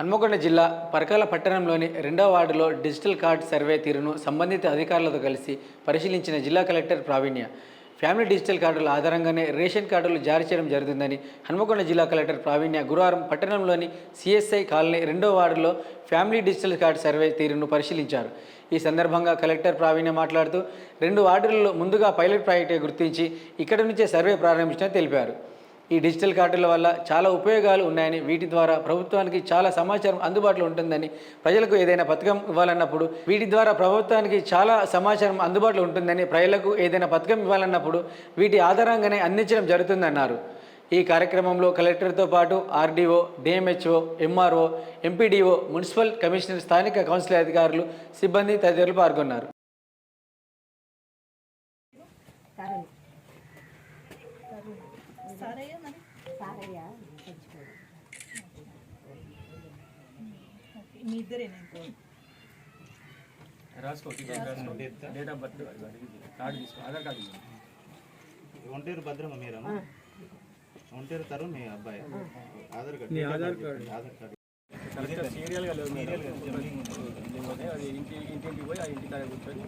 హన్మకొండ జిల్లా పరకాల పట్టణంలోని రెండవ వార్డులో డిజిటల్ కార్డ్ సర్వే తీరును సంబంధిత అధికారులతో కలిసి పరిశీలించిన జిల్లా కలెక్టర్ ప్రావీణ్య. ఫ్యామిలీ డిజిటల్ కార్డుల ఆధారంగానే రేషన్ కార్డులు జారీ చేయడం జరుగుతుందని హన్మకొండ జిల్లా కలెక్టర్ ప్రావీణ్య గురువారం పట్టణంలోని సిఎస్ఐ కాలనీ రెండో వార్డులో ఫ్యామిలీ డిజిటల్ కార్డ్ సర్వే తీరును పరిశీలించారు. ఈ సందర్భంగా కలెక్టర్ ప్రావీణ్య మాట్లాడుతూ రెండు వార్డులలో ముందుగా పైలట్ ప్రాజెక్టు గుర్తించి ఇక్కడి నుంచే సర్వే ప్రారంభించినట్టు తెలిపారు. ఈ డిజిటల్ కార్డుల వల్ల చాలా ఉపయోగాలు ఉన్నాయని వీటి ద్వారా ప్రభుత్వానికి చాలా సమాచారం అందుబాటులో ఉంటుందని ప్రజలకు ఏదైనా పథకం ఇవ్వాలన్నప్పుడు వీటి ద్వారా ప్రభుత్వానికి చాలా సమాచారం అందుబాటులో ఉంటుందని ప్రజలకు ఏదైనా పథకం ఇవ్వాలన్నప్పుడు వీటి ఆధారంగానే అందించడం జరుగుతుందన్నారు. ఈ కార్యక్రమంలో కలెక్టర్తో పాటు RDO DMHO MRO MPDO municipal commissioner స్థానిక కౌన్సిల్ అధికారులు సిబ్బంది తదితరులు పాల్గొన్నారు. సారయ్య మరి? సారయ్య మీ ఇద్దరేనా డేట్ ఆఫ్ బర్త్ కార్డు తీసుకో ఆధార్ కార్డు. ఒంటేరు భద్రమ మీరమ్మా ఒంటేరు తరుణ్ మీ అబ్బాయి. Aadhaar card. Aadhaar card. Aadhaar card. కరెక్ట్గా సీరియల్గా లేదు. లేకపోతే అది ఇంటి ఇంటింటికి పోయి ఆ ఇంటి కూర్చొని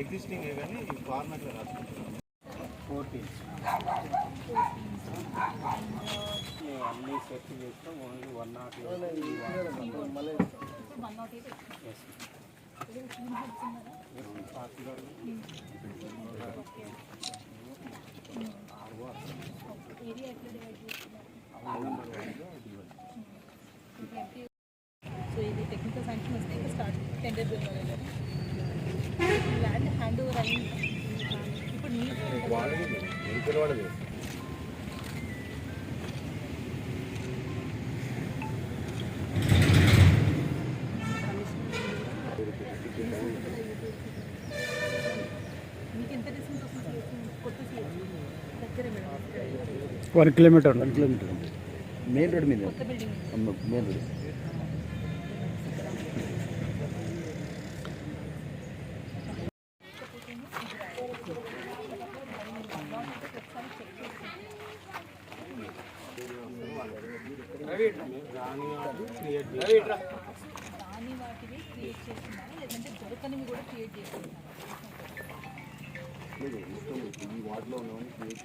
ఎగ్జిస్టింగ్ కానీ ఈ ఫార్మాట్లో రాసుకుంటున్నాం ఫోర్టీన్ అన్ని సెట్ చేస్తాం only one not one not eight area ఎట్లా డివైడ్ చేస్తున్నారు సో ఇది టెక్నికల్ శాంక్షన్ వస్తే ఇంకా start tender land hand over అయింది ఇప్పుడు నీ మీకు ఎంత డిస్టెన్స్ వస్తుంది? కొత్త సీఎస్ దగ్గరే madam. One kilometre. One kilometre. Main road మీద. Main road. రాని వాటిని క్రియేట్ చేస్తున్నారా లేదంటే దొరకనివి కూడా క్రియేట్ చేస్తున్నారా ఈ వార్డులో ఉన్నవన్నీ క్రియేట్